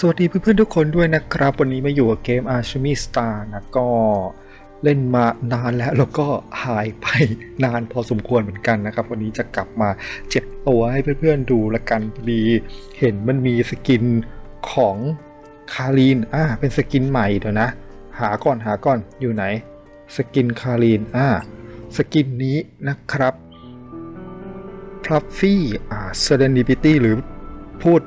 สวัสดีเพื่อนๆทุกคนด้วยนะครับ วันนี้มาอยู่กับเกม Archemy Star นะก็เล่นมานานแล้วแล้วก็หายไปนานพอสมควรเหมือนกันนะครับ วันนี้จะกลับมาเจ็บตัวให้เพื่อนๆดูละกันพอดี เห็นมันมีสกินของคารีนอ่าเป็นสกินใหม่เดี๋ยวนะ หาก่อนหาก่อนอยู่ไหน สกินคารีนอ่าสกินนี้นะครับพลัฟฟี่อ่าเซเรนิพิตี้หรือ พูด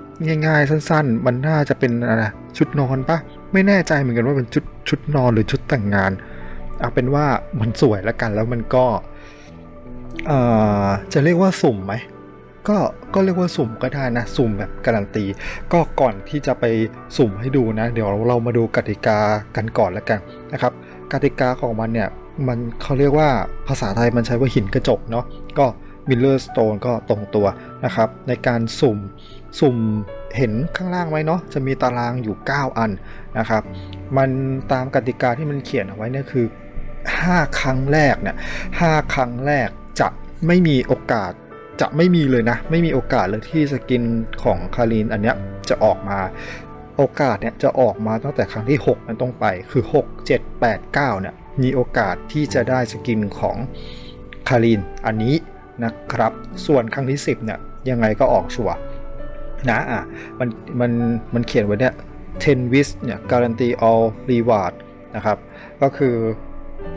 ง่ายๆ สั้น ๆ มันน่าจะเป็นอะไรชุดนอนปะไม่แน่ใจเหมือนกันว่าเป็นชุดชุดนอนหรือชุดแต่งงาน เอาเป็นว่ามันสวยแล้วกันแล้วมันก็เอ่อจะเรียกว่าสุ่มไหมก็ก็เรียกว่าสุ่มก็ได้นะ สุ่มแบบการันตี ก็ก่อนที่จะไปสุ่มให้ดูนะ เดี๋ยวเรามาดูกติกากันก่อนแล้วกันนะครับ กติกาของมันเนี่ยมันเขาเรียกว่าภาษาไทยมันใช้ว่าหินกระจกเนาะก็ มิลเลอร์สโตนก็ตรงตัวนะครับ ในการสุ่มสุ่มเห็นข้างล่างไว้เนาะจะมีตารางอยู่ 9 อันนะครับ มันตามกติกาที่มันเขียนเอาไว้เนี่ยคือ 5 ครั้งแรกเนี่ย5ครั้งแรกจะไม่มีโอกาสจะไม่มีเลยนะ ไม่มีโอกาสเลยที่สกินของคารินอันเนี้ยจะออกมาโอกาสเนี่ยจะออกมาตั้งแต่ครั้งที่ 6 นั้นต้องไปคือ 6 7 8 9เนี่ยมีโอกาสที่จะได้สกินของคารินอันนี้ นะครับ ส่วนครั้งที่ 10เนี่ยยังไงก็ออกชัวนะอะมันมันมันเขียนไว้เนี่ย10 wish เนี่ย guarantee all reward นะครับ ก็คือ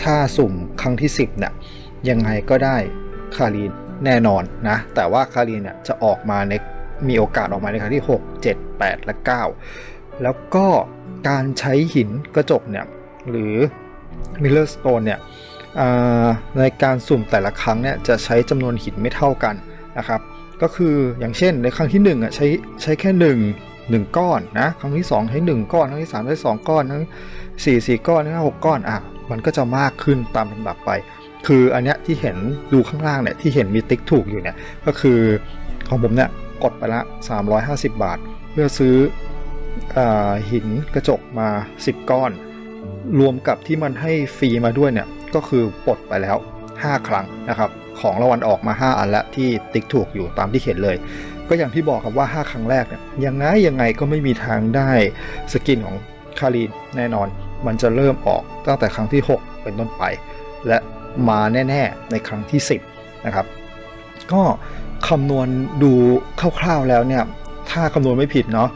ถ้าสุ่มครั้งที่ 10เนี่ยยังไงก็ได้คารีนแน่นอนนะ แต่ว่าคารีนเนี่ยจะออกมาในมีโอกาสออกมาในครั้งที่ 6 7 8 และ 9 แล้วก็การใช้หินกระจกเนี่ยหรือ Miller Stone เนี่ย ในการสุ่มแต่ละครั้งเนี่ยจะใช้จำนวนหินไม่เท่ากันนะครับ ก็คืออย่างเช่นในครั้งที่1อะใช้ใช้แค่ 1 1 ก้อนนะครั้งที่ 2 ใช้ 1 ก้อน ครั้งที่3ใช้2ก้อนทั้ง4 4ก้อนทั้ง6ก้อนอะมันก็จะมากขึ้นตามลำดับไป คืออันเนี้ยที่เห็นดูข้างล่างเนี่ยที่เห็นมีติ๊กถูกอยู่เนี่ยก็คือของผมเนี่ยกดไปละ 350 บาท เพื่อซื้ออหินกระจกมา 10 ก้อน รวมกับที่มันให้ฟรีมาด้วยเนี่ย ก็คือปลดไปแล้ว 5 ครั้งนะครับของรางวัลออกมา 5 อันละที่ติ๊กถูกอยู่ตามที่เขียนเลย ก็อย่างที่บอกครับว่า 5 ครั้งแรกเนี่ยยังไงยังไงก็ไม่มีทางได้สกินของคารีนแน่นอน มันจะเริ่มออกตั้งแต่ครั้งที่ 6 เป็นต้นไป และมาแน่ ๆ ในครั้งที่ 10 นะครับ ก็คำนวณดูคร่าวๆแล้วเนี่ย ถ้าคำนวณไม่ผิดเนาะ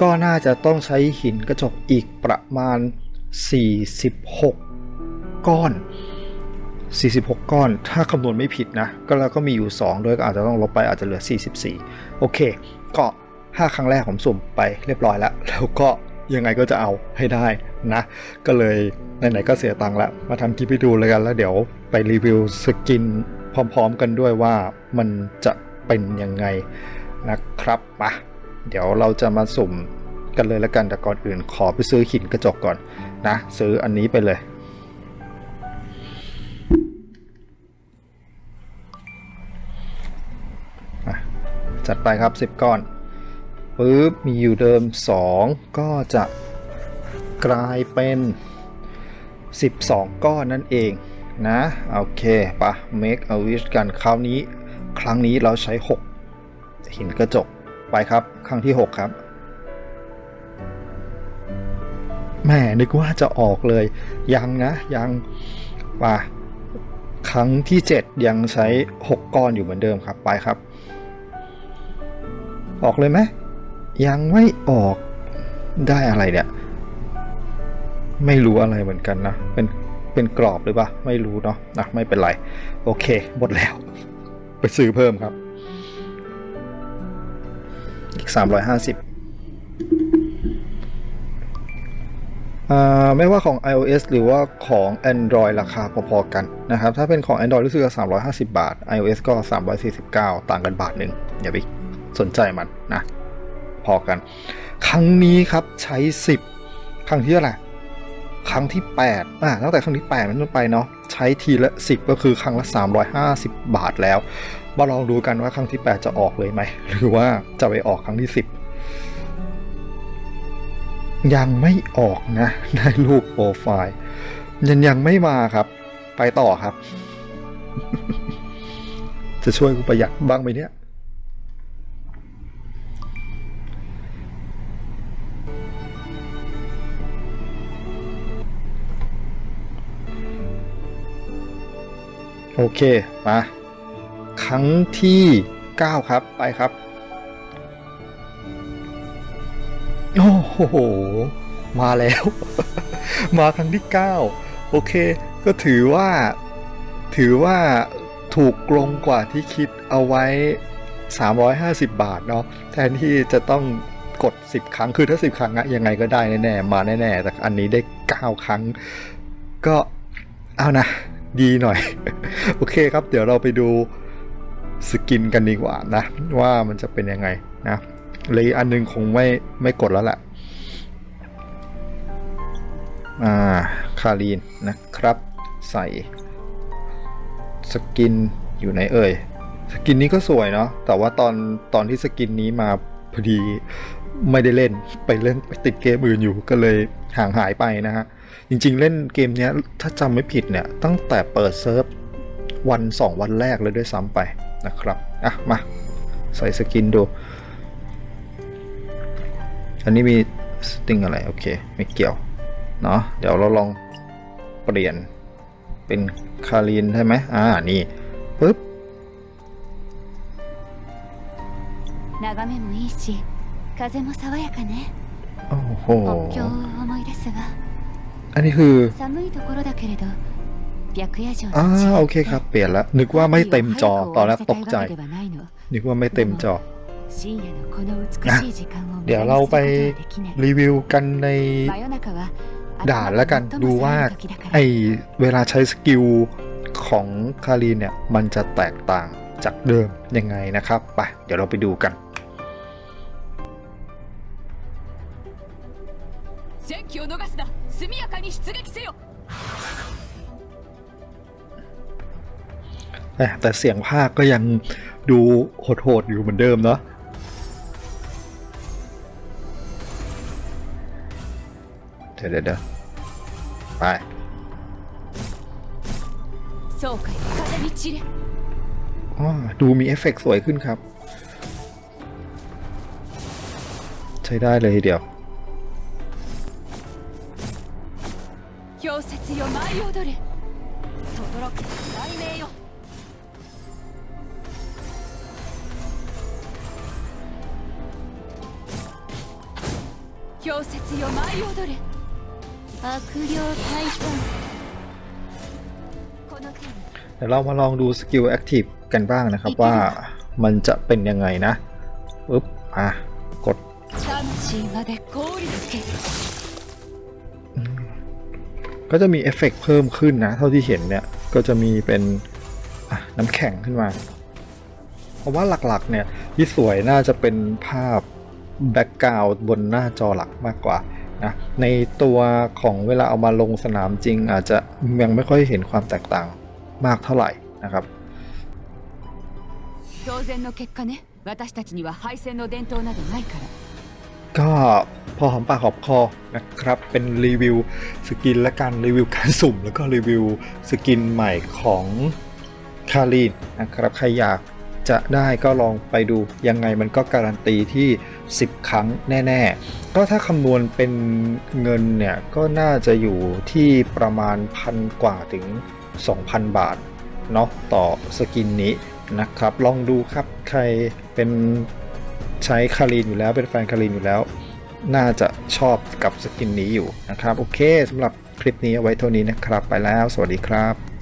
ก็น่าจะต้องใช้หินกระจกอีกประมาณ 46 ก้อน 46 ก้อน ถ้าคำนวณไม่ผิดนะ ก็แล้วก็มีอยู่ 2 ด้วยก็อาจจะต้องลบไปอาจจะเหลือ 44 โอเค ก็ 5 ครั้งแรกผมสุ่มไปเรียบร้อยแล้ว แล้วก็ยังไงก็จะเอาให้ได้นะ ก็เลยไหนๆก็เสียตังค์ล้วมาทำคลิปให้ดูเลยกันแล้วเดี๋ยวไปรีวิวสกินพร้อมๆกันด้วยว่ามันจะเป็นยังไงนะครับปะเดี๋ยวเราจะมาสุ่มกันเลยแล้วกันแต่ก่อนอื่นขอไปซื้อหินกระจกก่อนนะ ซื้ออันนี้ไปเลย จัดไปครับ 10 ก้อนปึ๊บมีอยู่เดิม 2 ก็จะกลายเป็น 12 ก้อนนั่นเองนะ โอเคปะ make a wish กันคราวนี้ครั้งนี้เราใช้ 6 หินกระจกไปครับ ครั้งที่ 6 ครับแม่นึกว่าจะออกเลยยังนะยังป่ะครั้งที่ 7 ยังใช้ 6 ก้อนอยู่เหมือนเดิมครับไปครับ ออกเลยไหมยังไม่ออกได้อะไรเนี่ย ไม่รู้อะไรเหมือนกันนะ เป็นเป็นกรอบหรือเปล่าไม่รู้เนาะนะไม่เป็นไร โอเค หมดแล้ว ไปซื้อเพิ่มครับ อีก 350อ่าไม่ว่าของ iOS หรือว่าของ Android ราคาพอๆกันนะครับ ถ้าเป็นของ Android รู้สึกว่า350 บาท iOS ก็ 349 ต่างกันบาทหนึ่งอย่าไป สนใจมันนะพอกัน ครั้งนี้ครับใช้ 10 ครั้งที่เท่าไรครั้งที่8อ่าตั้งแต่ครั้งที่8เป็นต้นไปเนาะใช้ทีละ 10 ก็คือครั้งละ 350 บาทแล้วมาลองดูกันว่าครั้งที่ 8 จะออกเลยไหมหรือว่าจะไปออกครั้งที่ 10 ยังไม่ออกนะได้รูปโปรไฟล์ยังยังไม่มาครับ ไปต่อครับ จะช่วยกูประหยัดบ้างไหมเนี่ย โอเค มา ครั้งที่ 9 ครับ ไปครับ โอ้โห มาแล้ว มาครั้งที่ 9 โอเค ก็ถือว่า ถือว่าถูกลงกว่าที่คิดเอาไว้ 350 บาทเนาะ แทนที่จะต้องกด 10 ครั้ง คือถ้า 10 ครั้งอะยังไงก็ได้แน่ๆ มาแน่ๆ แต่อันนี้ได้ 9 ครั้ง ก็ เอานะ ดีหน่อย โอเคครับ เดี๋ยวเราไปดูสกินกันดีกว่านะ ว่ามันจะเป็นยังไงนะเลยอันหนึงคงไม่ไม่กดแล้วแหละอ่าคารีนนะครับ ใส่ สกินอยู่ไหนเอ่ยสกินนี้ก็สวยเนาะแต่ว่าตอนตอนที่สกินนี้มาพอดีไม่ได้เล่นไปเล่นไปติดเกมอื่นอยู่ก็เลยห่างหายไปนะฮะ จริงๆ เล่นเกมนี้ถ้าจำไม่ผิดเนี่ย ตั้งแต่เปิดเซิร์ฟวัน 2 วันแรกเลยด้วยซ้ำไปนะครับ อะ มา ใส่สกินดู อันนี้มีสติงอะไร โอเค ไม่เกี่ยว เนาะเดี๋ยวเราลองเปลี่ยนเป็นคารินใช่ไหมอ่า นี่ปึ๊บโอ้โห อันนี้คืออ่าโอเคครับ เปลี่ยนแล้วนึกว่าไม่เต็มจอตอนแรกตกใจ นึกว่าไม่เต็มจอนะเดี๋ยวเราไปรีวิวกันในด่านแล้วกันดูว่าไอเวลาใช้สกิลของคารีเนี่ย มันจะแตกต่างจากเดิมยังไงนะครับ ไป เดี๋ยวเราไปดูกัน 速やかに出撃せよ เอ๊ะแต่เสียงภาคก็ยังดูโหดๆอยู่เหมือนเดิมเนาะเดี๋ยวเดี๋ยวเดี๋ยวไป そうかよ風に散れ อ๋อดูมีเอฟเฟกต์สวยขึ้นครับ ใช้ได้เลยทีเดียว 氷雪よ舞い踊れ轟く雷鳴よ氷雪よ舞い踊れ悪霊退散この剣 เดี๋ยวเรามาลองดูสกิลแอคทีฟกันบ้างนะครับว่ามันจะเป็นยังไงนะปึ๊บ อ่ะ กด 魂まで凍りつけ ก็จะมีเอฟเฟกเพิ่มขึ้นนะ เท่าที่เห็นเนี่ย ก็จะมีเป็นน้ำแข็งขึ้นมา เพราะว่าหลักๆเนี่ยที่สวยน่าจะเป็นภาพแบ็กกราวด์บนหน้าจอหลักมากกว่านะในตัวของเวลาเอามาลงสนามจริง อาจจะยังไม่ค่อยเห็นความแตกต่างมากเท่าไหร่นะครับก็ พอหอมปากหอมคอนะครับ เป็นรีวิวสกินและการรีวิวการสุ่ม แล้วก็รีวิวสกินใหม่ของคารีนนะครับ ใครอยากจะได้ก็ลองไปดูยังไงมันก็การันตีที่ 10 ครั้งแน่ ๆ ก็ถ้าคำนวณเป็นเงินเนี่ย ก็น่าจะอยู่ที่ประมาณพันกว่าถึง 2,000 บาทเนาะต่อสกินนี้นะครับ ลองดูครับใครเป็นใช้คารีนอยู่แล้วเป็นแฟนคารีนอยู่แล้ว น่าจะชอบกับสกินนี้อยู่นะครับ โอเคสำหรับคลิปนี้เอาไว้เท่านี้นะครับ ไปแล้ว สวัสดีครับ